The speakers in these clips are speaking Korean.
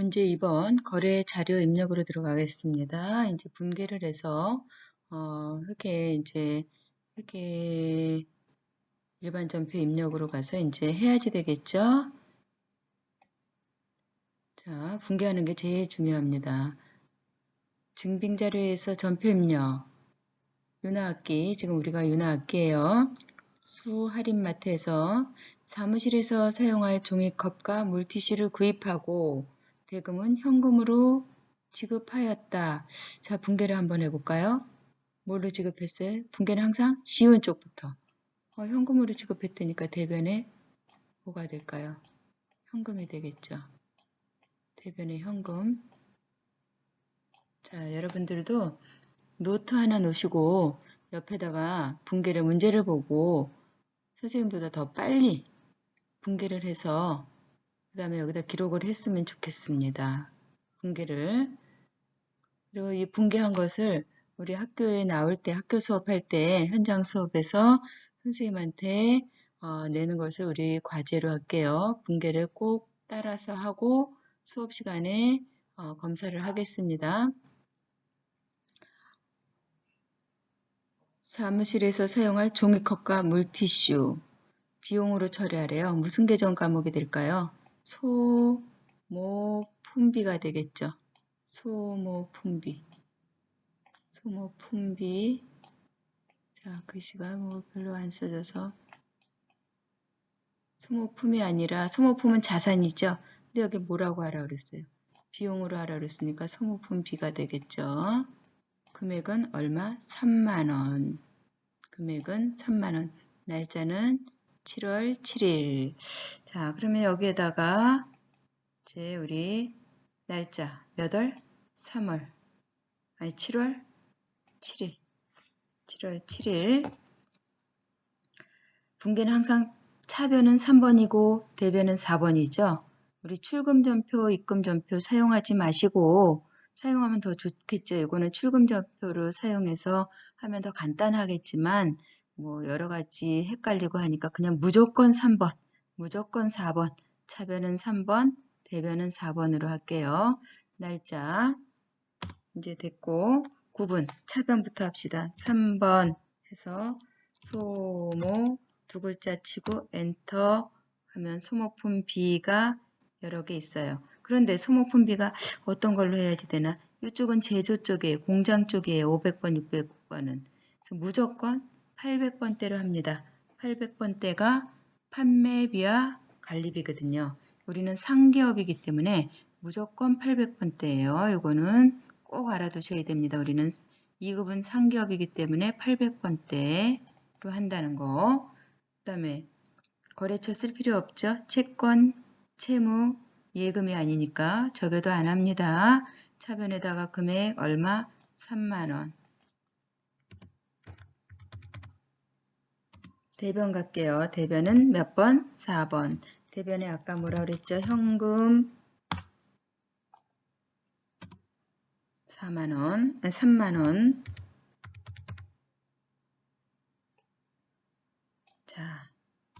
문제 2번 거래 자료 입력으로 들어가겠습니다. 이제 분개를 해서 어, 이렇게 이제 이렇게 일반 전표 입력으로 가서 이제 해야지 되겠죠? 자, 분개하는 게 제일 중요합니다. 증빙 자료에서 전표 입력 윤화악기 지금 우리가 윤화악기예요. 수 할인마트에서 사무실에서 사용할 종이컵과 물티슈를 구입하고 대금은 현금으로 지급하였다. 자, 분개를 한번 해볼까요? 뭘로 지급했어요? 분개는 항상 쉬운 쪽부터. 어, 현금으로 지급했다니까 대변에 뭐가 될까요? 현금이 되겠죠. 대변에 현금. 자, 여러분들도 노트 하나 놓으시고 옆에다가 분개를 문제를 보고 선생님보다 더 빨리 분개를 해서 그 다음에 여기다 기록을 했으면 좋겠습니다. 분개를 그리고 이 분개한 것을 우리 학교에 나올 때 학교 수업할 때 현장 수업에서 선생님한테 어, 내는 것을 우리 과제로 할게요. 분개를 꼭 따라서 하고 수업 시간에 어, 검사를 하겠습니다. 사무실에서 사용할 종이컵과 물티슈 비용으로 처리하래요. 무슨 계정 과목이 될까요? 소모품비가 되겠죠. 소모품비 소모품비 자 글씨가 뭐 별로 안 써져서 소모품이 아니라 소모품은 자산이죠. 근데 여기 뭐라고 하라 그랬어요? 비용으로 하라 그랬으니까 소모품비가 되겠죠. 금액은 얼마? 3만원. 금액은 3만원. 날짜는 7월 7일. 자, 그러면 여기에다가 이제 우리 날짜 몇 월? 3월. 아니 7월 7일. 7월 7일. 분계는 항상 차변은 3번이고 대변은 4번이죠. 우리 출금 전표, 입금 전표 사용하지 마시고 사용하면 더 좋겠죠. 이거는 출금 전표로 사용해서 하면 더 간단하겠지만 뭐 여러 가지 헷갈리고 하니까 그냥 무조건 3번, 무조건 4번, 차변은 3번, 대변은 4번으로 할게요. 날짜 이제 됐고 9분 차변부터 합시다. 3번 해서 소모 두 글자 치고 엔터 하면 소모품 B가 여러 개 있어요. 그런데 소모품 B가 어떤 걸로 해야지 되나? 이쪽은 제조 쪽에 공장 쪽이에요. 500번, 600번은. 그래서 무조건 800번대로 합니다. 800번대가 판매비와 관리비거든요. 우리는 상기업이기 때문에 무조건 800번대예요. 이거는 꼭 알아두셔야 됩니다. 우리는 2급은 상기업이기 때문에 800번대로 한다는 거. 그 다음에 거래처 쓸 필요 없죠. 채권, 채무, 예금이 아니니까 적여도 안 합니다. 차변에다가 금액 얼마? 3만원. 대변 갈게요. 대변은 몇 번? 4번. 대변에 아까 뭐라 그랬죠? 현금 4만원, 3만원. 자,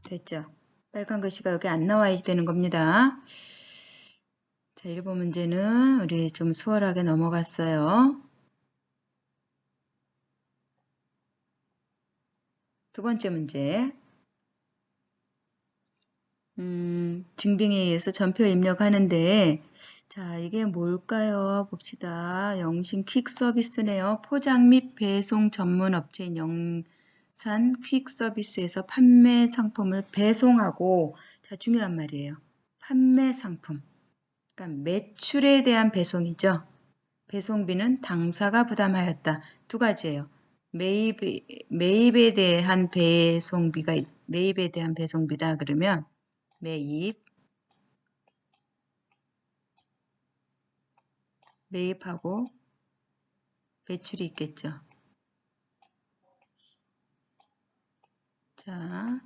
됐죠? 빨간 글씨가 여기 안 나와야 되는 겁니다. 자, 1번 문제는 우리 좀 수월하게 넘어갔어요. 두 번째 문제. 음, 증빙에 의해서 전표 입력하는데 자 이게 뭘까요? 봅시다. 영신 퀵 서비스네요. 포장 및 배송 전문 업체인 영산 퀵 서비스에서 판매 상품을 배송하고 자 중요한 말이에요. 판매 상품. 그러니까 매출에 대한 배송이죠. 배송비는 당사가 부담하였다. 두 가지예요. 매입, 매입에 대한 배송비가, 매입에 대한 배송비다. 그러면 매입, 매입하고 매출이 있겠죠. 자,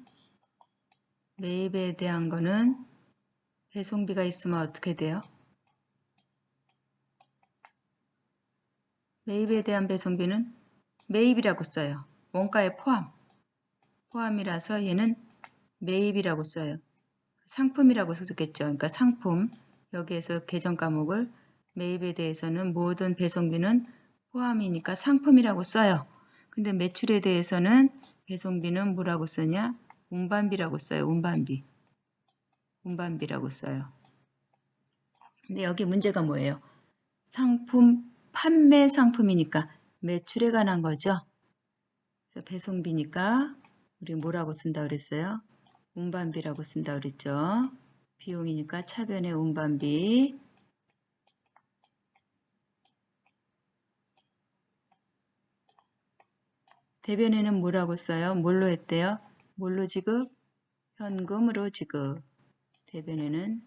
매입에 대한 거는 배송비가 있으면 어떻게 돼요? 매입에 대한 배송비는 매입이라고 써요. 원가에 포함. 포함이라서 얘는 매입이라고 써요. 상품이라고 쓰겠죠. 그러니까 상품. 여기에서 계정 과목을 매입에 대해서는 모든 배송비는 포함이니까 상품이라고 써요. 근데 매출에 대해서는 배송비는 뭐라고 쓰냐? 운반비라고 써요. 운반비. 운반비라고 써요. 근데 여기 문제가 뭐예요? 상품, 판매 상품이니까 매출에 관한 거죠. 배송비니까 우리 뭐라고 쓴다 그랬어요? 운반비라고 쓴다 그랬죠. 비용이니까 차변의 운반비. 대변에는 뭐라고 써요? 뭘로 했대요? 뭘로 지급? 현금으로 지급. 대변에는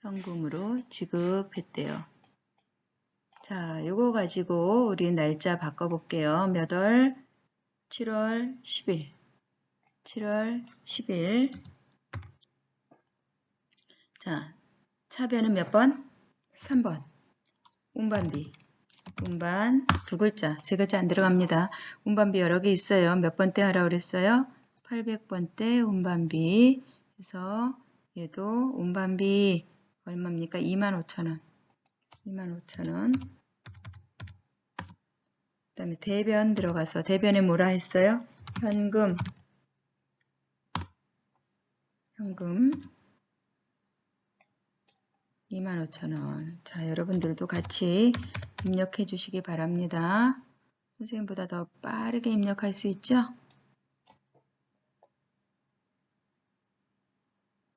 현금으로 지급했대요. 자, 이거 가지고 우리 날짜 바꿔볼게요. 몇 월? 7월 10일. 7월 10일. 자, 차변은 몇 번? 3번. 운반비. 운반 두 글자, 세 글자 안 들어갑니다. 운반비 여러 개 있어요. 몇 번째 하라고 그랬어요? 800번대 운반비. 그래서 얘도 운반비 얼마입니까? 25,000원. 25,000원. 그 다음에 대변 들어가서 대변에 뭐라 했어요? 현금. 현금. 25,000원. 자, 여러분들도 같이 입력해 주시기 바랍니다. 선생님보다 더 빠르게 입력할 수 있죠?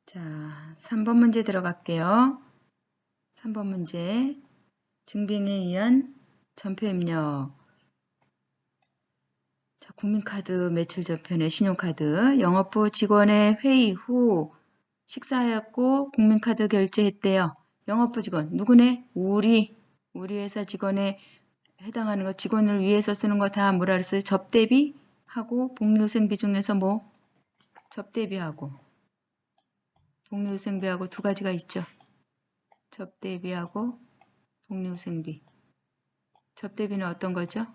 자, 3번 문제 들어갈게요. 3번 문제. 증빙에 의한 전표 입력. 자, 국민카드 매출 전표네 신용카드. 영업부 직원의 회의 후 식사하였고 국민카드 결제했대요. 영업부 직원 누구네? 우리 우리 회사 직원에 해당하는 거 직원을 위해서 쓰는 거 다 뭐라 그랬어요? 접대비 하고 복리후생비 중에서 뭐 접대비하고 복리후생비하고 두 가지가 있죠. 접대비하고 복리후생비. 접대비는 어떤 거죠?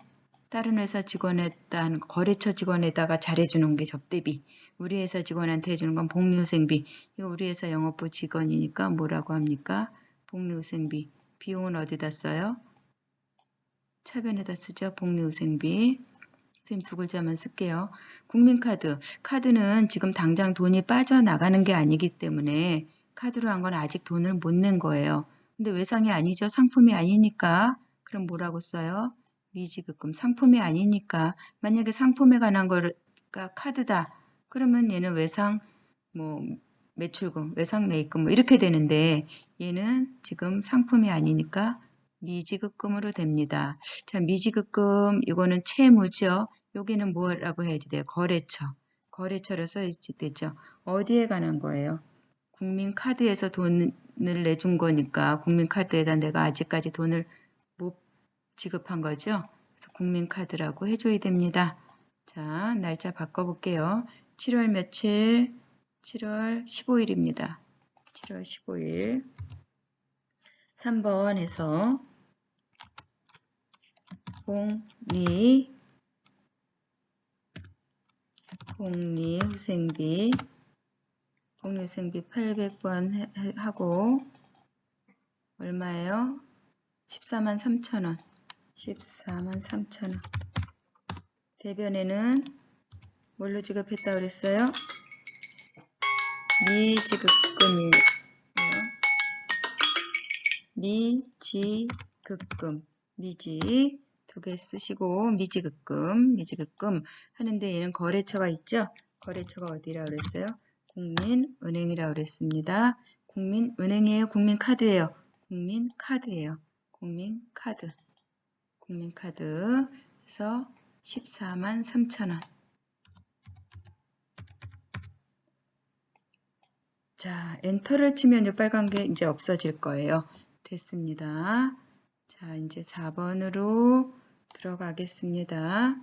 다른 회사 직원에다 거래처 직원에다가 잘해주는 게 접대비. 우리 회사 직원한테 해주는 건 복리후생비. 이거 우리 회사 영업부 직원이니까 뭐라고 합니까? 복리후생비. 비용은 어디다 써요? 차변에다 쓰죠. 복리후생비. 선생님 두 글자만 쓸게요. 국민카드. 카드는 지금 당장 돈이 빠져나가는 게 아니기 때문에 카드로 한 건 아직 돈을 못 낸 거예요. 근데 외상이 아니죠. 상품이 아니니까. 그럼 뭐라고 써요? 미지급금. 상품이 아니니까. 만약에 상품에 관한 거가 카드다. 그러면 얘는 외상, 뭐, 매출금, 외상 매입금 뭐 이렇게 되는데 얘는 지금 상품이 아니니까 미지급금으로 됩니다. 자, 미지급금 이거는 채무죠. 여기는 뭐라고 해야지 돼요? 거래처. 거래처로 써있지 되죠. 어디에 관한 거예요? 국민카드에서 돈을 내준 거니까 국민카드에다 내가 아직까지 돈을 못 지급한 거죠. 그래서 국민카드라고 해줘야 됩니다. 자, 날짜 바꿔볼게요. 7월 며칠? 7월 15일입니다. 7월 15일. 3번에서 공리 공리 후생비 공리후생비 800번 하고 얼마예요? 14만 3천원 14만 3천원 대변에는 뭘로 지급했다 그랬어요? 미지급금이에요. 미지급금 미지 두 개 쓰시고 미지급금 미지급금 하는데 얘는 거래처가 있죠. 거래처가 어디라 그랬어요? 국민은행이라 그랬습니다. 국민은행이에요. 국민카드예요. 국민카드예요. 국민카드 국민카드 그래서 14만 3천원 자, 엔터를 치면 이 빨간 게 이제 없어질 거예요. 됐습니다. 자, 이제 4번으로 들어가겠습니다.